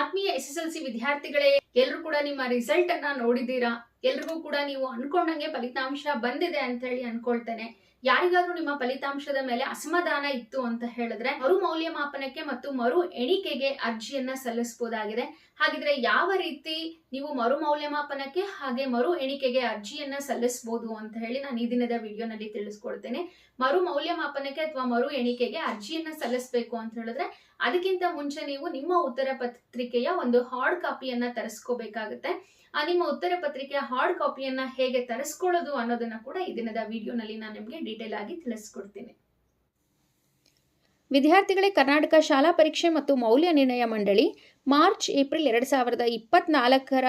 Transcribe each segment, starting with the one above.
ಆತ್ಮೀಯ S S L C ವಿದ್ಯಾರ್ಥಿಗಳೇ ಎಲ್ಲರೂ ಕೂಡ ನಿಮ್ಮ ರಿಸಲ್ಟ್ ಅನ್ನ ನೋಡಿದ್ದೀರಾ? ಎಲ್ರಿಗೂ ಕೂಡ ನೀವು ಅನ್ಕೊಂಡಂಗೆ ಫಲಿತಾಂಶ ಬಂದಿದೆ ಅಂತ ಹೇಳಿ ಅನ್ಕೊಳ್ತೇನೆ. ಯಾರಿಗಾದ್ರೂ ನಿಮ್ಮ ಫಲಿತಾಂಶದ ಮೇಲೆ ಅಸಮಾಧಾನ ಇತ್ತು ಅಂತ ಹೇಳಿದ್ರೆ ಮರು ಮೌಲ್ಯಮಾಪನಕ್ಕೆ ಮತ್ತು ಮರು ಎಣಿಕೆಗೆ ಅರ್ಜಿಯನ್ನ ಸಲ್ಲಿಸಬಹುದಾಗಿದೆ. ಹಾಗಿದ್ರೆ ಯಾವ ರೀತಿ ನೀವು ಮರು ಮೌಲ್ಯಮಾಪನಕ್ಕೆ ಹಾಗೆ ಮರು ಎಣಿಕೆಗೆ ಅರ್ಜಿಯನ್ನ ಸಲ್ಲಿಸಬಹುದು ಅಂತ ಹೇಳಿ ನಾನು ಈ ದಿನದ ವಿಡಿಯೋನಲ್ಲಿ ತಿಳಿಸ್ಕೊಡ್ತೇನೆ. ಮರು ಮೌಲ್ಯಮಾಪನಕ್ಕೆ ಅಥವಾ ಮರು ಎಣಿಕೆಗೆ ಅರ್ಜಿಯನ್ನ ಸಲ್ಲಿಸಬೇಕು ಅಂತ ಹೇಳಿದ್ರೆ ಅದಕ್ಕಿಂತ ಮುಂಚೆ ನೀವು ನಿಮ್ಮ ಉತ್ತರ ಪತ್ರಿಕೆಯ ಒಂದು ಹಾರ್ಡ್ ಕಾಪಿಯನ್ನ ತರಿಸ್ಕೋಬೇಕಾಗುತ್ತೆ. ನಿಮ್ಮ ಉತ್ತರ ಪತ್ರಿಕೆಯ ಹಾರ್ಡ್ ಕಾಪಿಯನ್ನ ಹೇಗೆ ತರಿಸ್ಕೊಳ್ಳೋದು ಅನ್ನೋದನ್ನ ಕೂಡ ಈ ದಿನದ ವಿಡಿಯೋನಲ್ಲಿ ನಾನು ನಿಮಗೆ ಡೀಟೇಲ್ ಆಗಿ ತಿಳಿಸ್ಕೊಡ್ತೀನಿ. ವಿದ್ಯಾರ್ಥಿಗಳೇ, ಕರ್ನಾಟಕ ಶಾಲಾ ಪರೀಕ್ಷೆ ಮತ್ತು ಮೌಲ್ಯ ನಿರ್ಣಯ ಮಂಡಳಿ ಮಾರ್ಚ್, ಏಪ್ರಿಲ್ ಎರಡು ಸಾವಿರದ ಇಪ್ಪತ್ನಾಲ್ಕರ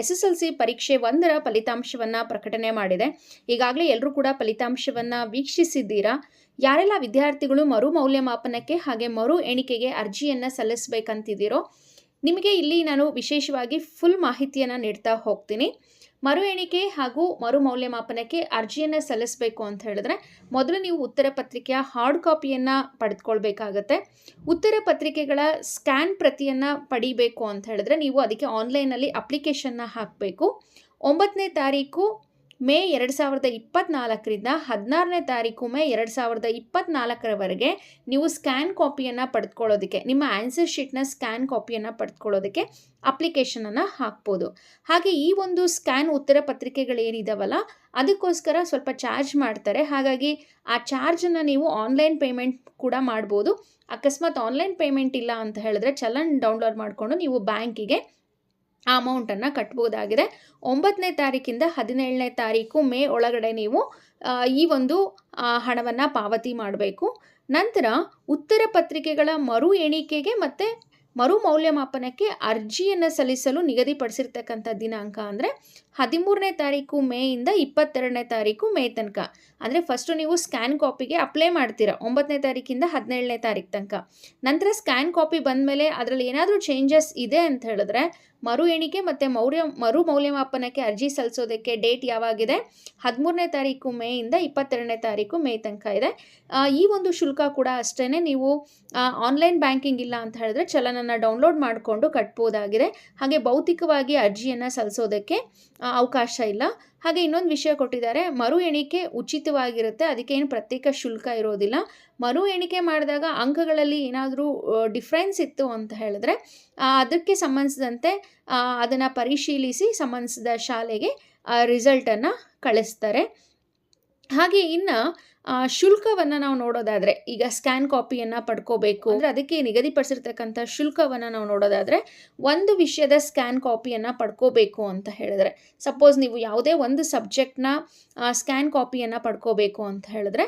ಎಸ್ ಎಸ್ ಎಲ್ ಸಿ ಪರೀಕ್ಷೆ ಒಂದರ ಫಲಿತಾಂಶವನ್ನು ಪ್ರಕಟಣೆ ಮಾಡಿದೆ. ಈಗಾಗಲೇ ಎಲ್ಲರೂ ಕೂಡ ಫಲಿತಾಂಶವನ್ನು ವೀಕ್ಷಿಸಿದ್ದೀರಾ? ಯಾರೆಲ್ಲ ವಿದ್ಯಾರ್ಥಿಗಳು ಮರು ಮೌಲ್ಯಮಾಪನಕ್ಕೆ ಹಾಗೆ ಮರು ಎಣಿಕೆಗೆ ಅರ್ಜಿಯನ್ನು ಸಲ್ಲಿಸಬೇಕಂತಿದ್ದೀರೋ ನಿಮಗೆ ಇಲ್ಲಿ ನಾನು ವಿಶೇಷವಾಗಿ ಫುಲ್ ಮಾಹಿತಿಯನ್ನು ನೀಡ್ತಾ ಹೋಗ್ತೀನಿ. ಮರು ಎಣಿಕೆ ಹಾಗೂ ಮರು ಮೌಲ್ಯಮಾಪನಕ್ಕೆ ಅರ್ಜಿಯನ್ನು ಸಲ್ಲಿಸಬೇಕು ಅಂತ ಹೇಳಿದ್ರೆ ಮೊದಲು ನೀವು ಉತ್ತರ ಪತ್ರಿಕೆಯ ಹಾರ್ಡ್ ಕಾಪಿಯನ್ನು ಪಡೆದುಕೊಳ್ಬೇಕಾಗತ್ತೆ. ಉತ್ತರ ಪತ್ರಿಕೆಗಳ ಸ್ಕ್ಯಾನ್ ಪ್ರತಿಯನ್ನು ಪಡಿಬೇಕು ಅಂತ ಹೇಳಿದ್ರೆ ನೀವು ಅದಕ್ಕೆ ಆನ್ಲೈನಲ್ಲಿ ಅಪ್ಲಿಕೇಶನ್ನ ಹಾಕಬೇಕು. ಒಂಬತ್ತನೇ ತಾರೀಕು ಮೇ ಎರಡು ಸಾವಿರದ ಇಪ್ಪತ್ತ್ನಾಲ್ಕರಿಂದ ಹದಿನಾರನೇ ತಾರೀಕು ಮೇ ಎರಡು ಸಾವಿರದ ಇಪ್ಪತ್ತ್ನಾಲ್ಕರವರೆಗೆ ನೀವು ಸ್ಕ್ಯಾನ್ ಕಾಪಿಯನ್ನು ಪಡೆದುಕೊಳ್ಳೋದಕ್ಕೆ ನಿಮ್ಮ ಆನ್ಸರ್ ಶೀಟ್ನ ಸ್ಕ್ಯಾನ್ ಕಾಪಿಯನ್ನು ಪಡೆದುಕೊಳ್ಳೋದಕ್ಕೆ ಅಪ್ಲಿಕೇಶನನ್ನು ಹಾಕ್ಬೋದು. ಹಾಗೆ ಈ ಒಂದು ಸ್ಕ್ಯಾನ್ ಉತ್ತರ ಪತ್ರಿಕೆಗಳೇನಿದಾವಲ್ಲ, ಅದಕ್ಕೋಸ್ಕರ ಸ್ವಲ್ಪ ಚಾರ್ಜ್ ಮಾಡ್ತಾರೆ. ಹಾಗಾಗಿ ಆ ಚಾರ್ಜನ್ನು ನೀವು ಆನ್ಲೈನ್ ಪೇಮೆಂಟ್ ಕೂಡ ಮಾಡ್ಬೋದು. ಅಕಸ್ಮಾತ್ ಆನ್ಲೈನ್ ಪೇಮೆಂಟ್ ಇಲ್ಲ ಅಂತ ಹೇಳಿದ್ರೆ ಚಲನ್ ಡೌನ್ಲೋಡ್ ಮಾಡಿಕೊಂಡು ನೀವು ಬ್ಯಾಂಕಿಗೆ ಆ ಅಮೌಂಟನ್ನು ಕಟ್ಬೋದಾಗಿದೆ. ಒಂಬತ್ತನೇ ತಾರೀಕಿಂದ ಹದಿನೇಳನೇ ತಾರೀಕು ಮೇ ಒಳಗಡೆ ನೀವು ಈ ಒಂದು ಹಣವನ್ನು ಪಾವತಿ ಮಾಡಬೇಕು. ನಂತರ ಉತ್ತರ ಪತ್ರಿಕೆಗಳ ಮರು ಎಣಿಕೆಗೆ ಮತ್ತು ಮರು ಮೌಲ್ಯಮಾಪನಕ್ಕೆ ಅರ್ಜಿಯನ್ನು ಸಲ್ಲಿಸಲು ನಿಗದಿಪಡಿಸಿರ್ತಕ್ಕಂಥ ದಿನಾಂಕ ಅಂದರೆ ಹದಿಮೂರನೇ ತಾರೀಕು ಮೇಯಿಂದ ಇಪ್ಪತ್ತೆರಡನೇ ತಾರೀಕು ಮೇ ತನಕ. ಅಂದರೆ ಫಸ್ಟು ನೀವು ಸ್ಕ್ಯಾನ್ ಕಾಪಿಗೆ ಅಪ್ಲೈ ಮಾಡ್ತೀರಾ, ಒಂಬತ್ತನೇ ತಾರೀಕಿಂದ ಹದಿನೇಳನೇ ತಾರೀಕು ತನಕ. ನಂತರ ಸ್ಕ್ಯಾನ್ ಕಾಪಿ ಬಂದಮೇಲೆ ಅದರಲ್ಲಿ ಏನಾದರೂ ಚೇಂಜಸ್ ಇದೆ ಅಂತ ಹೇಳಿದ್ರೆ ಮರು ಎಣಿಕೆ ಮತ್ತು ಮೌರ್ಯ, ಮರು ಮೌಲ್ಯಮಾಪನಕ್ಕೆ ಅರ್ಜಿ ಸಲ್ಲಿಸೋದಕ್ಕೆ ಡೇಟ್ ಯಾವಾಗಿದೆ? ಹದಿಮೂರನೇ ತಾರೀಕು ಮೇಯಿಂದ ಇಪ್ಪತ್ತೆರಡನೇ ತಾರೀಕು ಮೇ ತನಕ ಇದೆ. ಈ ಒಂದು ಶುಲ್ಕ ಕೂಡ ಅಷ್ಟೇ ನೀವು ಆನ್ಲೈನ್ ಬ್ಯಾಂಕಿಂಗ್ ಇಲ್ಲ ಅಂತ ಹೇಳಿದ್ರೆ ಚಲನನ್ನು ಡೌನ್ಲೋಡ್ ಮಾಡಿಕೊಂಡು ಕಟ್ಬೋದಾಗಿದೆ. ಹಾಗೆ ಭೌತಿಕವಾಗಿ ಅರ್ಜಿಯನ್ನು ಸಲ್ಲಿಸೋದಕ್ಕೆ ಅವಕಾಶ ಇಲ್ಲ. ಹಾಗೆ ಇನ್ನೊಂದು ವಿಷಯ ಕೊಟ್ಟಿದ್ದಾರೆ, ಮರು ಎಣಿಕೆ ಉಚಿತವಾಗಿರುತ್ತೆ, ಅದಕ್ಕೆ ಏನು ಪ್ರತ್ಯೇಕ ಶುಲ್ಕ ಇರೋದಿಲ್ಲ. ಮರು ಎಣಿಕೆ ಮಾಡಿದಾಗ ಅಂಕಗಳಲ್ಲಿ ಏನಾದರೂ ಡಿಫ್ರೆನ್ಸ್ ಇತ್ತು ಅಂತ ಹೇಳಿದ್ರೆ ಅದಕ್ಕೆ ಸಂಬಂಧಿಸಿದಂತೆ ಅದನ್ನು ಪರಿಶೀಲಿಸಿ ಸಂಬಂಧಿಸಿದ ಶಾಲೆಗೆ ರಿಸಲ್ಟನ್ನು ಕಳಿಸ್ತಾರೆ. ಹಾಗೆ ಇನ್ನು ಶುಲ್ಕವನ್ನು ನಾವು ನೋಡೋದಾದರೆ, ಈಗ ಸ್ಕ್ಯಾನ್ ಕಾಪಿಯನ್ನು ಪಡ್ಕೋಬೇಕು. ಅಂದರೆ ಅದಕ್ಕೆ ನಿಗದಿಪಡಿಸಿರ್ತಕ್ಕಂಥ ಶುಲ್ಕವನ್ನು ನಾವು ನೋಡೋದಾದರೆ, ಒಂದು ವಿಷಯದ ಸ್ಕ್ಯಾನ್ ಕಾಪಿಯನ್ನು ಪಡ್ಕೋಬೇಕು ಅಂತ ಹೇಳಿದ್ರೆ. ಸಪೋಸ್ ನೀವು ಯಾವುದೇ ಒಂದು ಸಬ್ಜೆಕ್ಟ್ನ ಸ್ಕ್ಯಾನ್ ಕಾಪಿಯನ್ನು ಪಡ್ಕೋಬೇಕು ಅಂತ ಹೇಳಿದ್ರೆ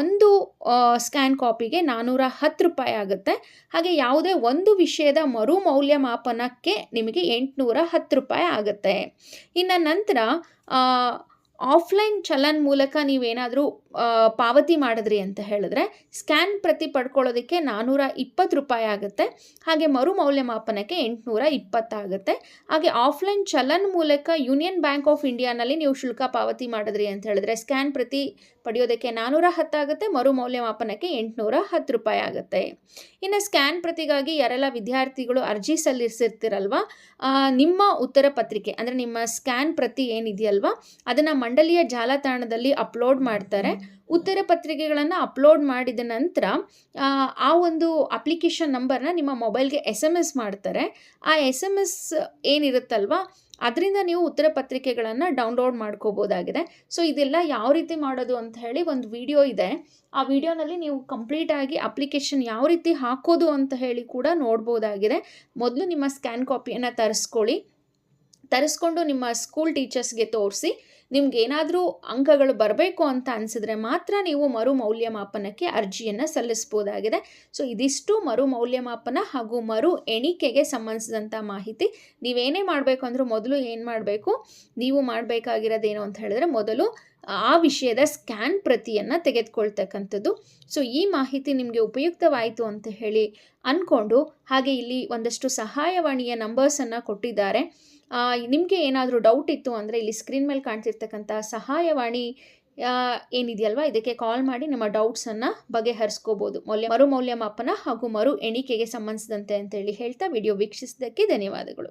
ಒಂದು ಸ್ಕ್ಯಾನ್ ಕಾಪಿಗೆ ನಾನ್ನೂರ ಹತ್ತು ರೂಪಾಯಿ ಆಗುತ್ತೆ. ಹಾಗೆ ಯಾವುದೇ ಒಂದು ವಿಷಯದ ಮರು ಮೌಲ್ಯಮಾಪನಕ್ಕೆ ನಿಮಗೆ ಎಂಟುನೂರ ಹತ್ತು ರೂಪಾಯಿ ಆಗುತ್ತೆ. ಇನ್ನು ನಂತರ ಆಫ್ಲೈನ್ ಚಲನ್ ಮೂಲಕ ನೀವೇನಾದರೂ ಪಾವತಿ ಮಾಡಿದ್ರಿ ಅಂತ ಹೇಳಿದ್ರೆ ಸ್ಕ್ಯಾನ್ ಪ್ರತಿ ಪಡ್ಕೊಳ್ಳೋದಕ್ಕೆ ನಾನ್ನೂರ ಇಪ್ಪತ್ತು ರೂಪಾಯಿ ಆಗುತ್ತೆ. ಹಾಗೆ ಮರು ಮೌಲ್ಯಮಾಪನಕ್ಕೆ ಎಂಟುನೂರ ಇಪ್ಪತ್ತಾಗುತ್ತೆ ಹಾಗೆ ಆಫ್ಲೈನ್ ಚಲನ್ ಮೂಲಕ ಯೂನಿಯನ್ ಬ್ಯಾಂಕ್ ಆಫ್ ಇಂಡಿಯಾನಲ್ಲಿ ನೀವು ಶುಲ್ಕ ಪಾವತಿ ಮಾಡಿದ್ರಿ ಅಂತ ಹೇಳಿದ್ರೆ ಸ್ಕ್ಯಾನ್ ಪ್ರತಿ ಪಡೆಯೋದಕ್ಕೆ ನಾನ್ನೂರ ಹತ್ತಾಗುತ್ತೆ ಮರು ಮೌಲ್ಯಮಾಪನಕ್ಕೆ ಎಂಟುನೂರ ಹತ್ತು ರೂಪಾಯಿ ಆಗುತ್ತೆ. ಇನ್ನು ಸ್ಕ್ಯಾನ್ ಪ್ರತಿಗಾಗಿ ಯಾರೆಲ್ಲ ವಿದ್ಯಾರ್ಥಿಗಳು ಅರ್ಜಿ ಸಲ್ಲಿಸಿರ್ತಿರಲ್ವ ನಿಮ್ಮ ಉತ್ತರ ಪತ್ರಿಕೆ, ಅಂದರೆ ನಿಮ್ಮ ಸ್ಕ್ಯಾನ್ ಪ್ರತಿ ಏನಿದೆಯಲ್ವಾ, ಅದನ್ನು ಮಂಡಳಿಯ ಜಾಲತಾಣದಲ್ಲಿ ಅಪ್ಲೋಡ್ ಮಾಡ್ತಾರೆ. ಉತ್ತರ ಪತ್ರಿಕೆಗಳನ್ನು ಅಪ್ಲೋಡ್ ಮಾಡಿದ ನಂತರ ಆ, ಒಂದು ಅಪ್ಲಿಕೇಶನ್ ನಂಬರ್ನ ನಿಮ್ಮ ಮೊಬೈಲ್ಗೆ ಎಸ್ ಎಂ ಎಸ್ ಮಾಡ್ತಾರೆ. ಆ ಎಸ್ ಎಂ ಎಸ್ ಏನಿರುತ್ತಲ್ವ ಅದರಿಂದ ನೀವು ಉತ್ತರ ಪತ್ರಿಕೆಗಳನ್ನು ಡೌನ್ಲೋಡ್ ಮಾಡ್ಕೋಬೋದಾಗಿದೆ. ಸೊ ಇದೆಲ್ಲ ಯಾವ ರೀತಿ ಮಾಡೋದು ಅಂತ ಹೇಳಿ ಒಂದು ವಿಡಿಯೋ ಇದೆ. ಆ ವಿಡಿಯೋನಲ್ಲಿ ನೀವು ಕಂಪ್ಲೀಟಾಗಿ ಅಪ್ಲಿಕೇಶನ್ ಯಾವ ರೀತಿ ಹಾಕೋದು ಅಂತ ಹೇಳಿ ಕೂಡ ನೋಡ್ಬೋದಾಗಿದೆ. ಮೊದಲು ನಿಮ್ಮ ಸ್ಕ್ಯಾನ್ ಕಾಪಿಯನ್ನು ತರಿಸ್ಕೊಳ್ಳಿ. ತರಿಸ್ಕೊಂಡು ನಿಮ್ಮ ಸ್ಕೂಲ್ ಟೀಚರ್ಸ್ಗೆ ತೋರಿಸಿ. ನಿಮ್ಗೆ ಏನಾದರೂ ಅಂಕಗಳು ಬರಬೇಕು ಅಂತ ಅನಿಸಿದ್ರೆ ಮಾತ್ರ ನೀವು ಮರು ಮೌಲ್ಯಮಾಪನಕ್ಕೆ ಅರ್ಜಿಯನ್ನು ಸಲ್ಲಿಸ್ಬೋದಾಗಿದೆ. ಸೊ, ಇದಿಷ್ಟು ಮರು ಮೌಲ್ಯಮಾಪನ ಹಾಗೂ ಮರು ಎಣಿಕೆಗೆ ಸಂಬಂಧಿಸಿದಂಥ ಮಾಹಿತಿ. ನೀವೇನೇ ಮಾಡಬೇಕು ಅಂದರೂ ಮೊದಲು ಏನು ಮಾಡಬೇಕು? ನೀವು ಮಾಡಬೇಕಾಗಿರೋದೇನು ಅಂತ ಹೇಳಿದ್ರೆ ಮೊದಲು ಆ ವಿಷಯದ ಸ್ಕ್ಯಾನ್ ಪ್ರತಿಯನ್ನು ತೆಗೆದುಕೊಳ್ತಕ್ಕಂಥದ್ದು. ಸೊ ಈ ಮಾಹಿತಿ ನಿಮಗೆ ಉಪಯುಕ್ತವಾಯಿತು ಅಂತ ಹೇಳಿ ಅಂದ್ಕೊಂಡು ಹಾಗೆ ಇಲ್ಲಿ ಒಂದಷ್ಟು ಸಹಾಯವಾಣಿಯ ನಂಬರ್ಸನ್ನು ಕೊಟ್ಟಿದ್ದಾರೆ. ನಿಮಗೆ ಏನಾದರೂ ಡೌಟ್ ಇತ್ತು ಅಂದರೆ ಇಲ್ಲಿ ಸ್ಕ್ರೀನ್ ಮೇಲೆ ಕಾಣ್ತಿರ್ತಕ್ಕಂಥ ಸಹಾಯವಾಣಿ ಏನಿದೆಯಲ್ವಾ? ಇದಕ್ಕೆ ಕಾಲ್ ಮಾಡಿ ನಿಮ್ಮ ಡೌಟ್ಸನ್ನು ಬಗೆಹರಿಸ್ಕೋಬೋದು. ಮೌಲ್ಯ ಮರು ಮೌಲ್ಯಮಾಪನ ಹಾಗೂ ಮರು ಎಣಿಕೆಗೆ ಸಂಬಂಧಿಸಿದಂತೆ ಅಂತೇಳಿ ಹೇಳ್ತಾ ವಿಡಿಯೋ ವೀಕ್ಷಿಸಿದ್ದಕ್ಕೆ ಧನ್ಯವಾದಗಳು.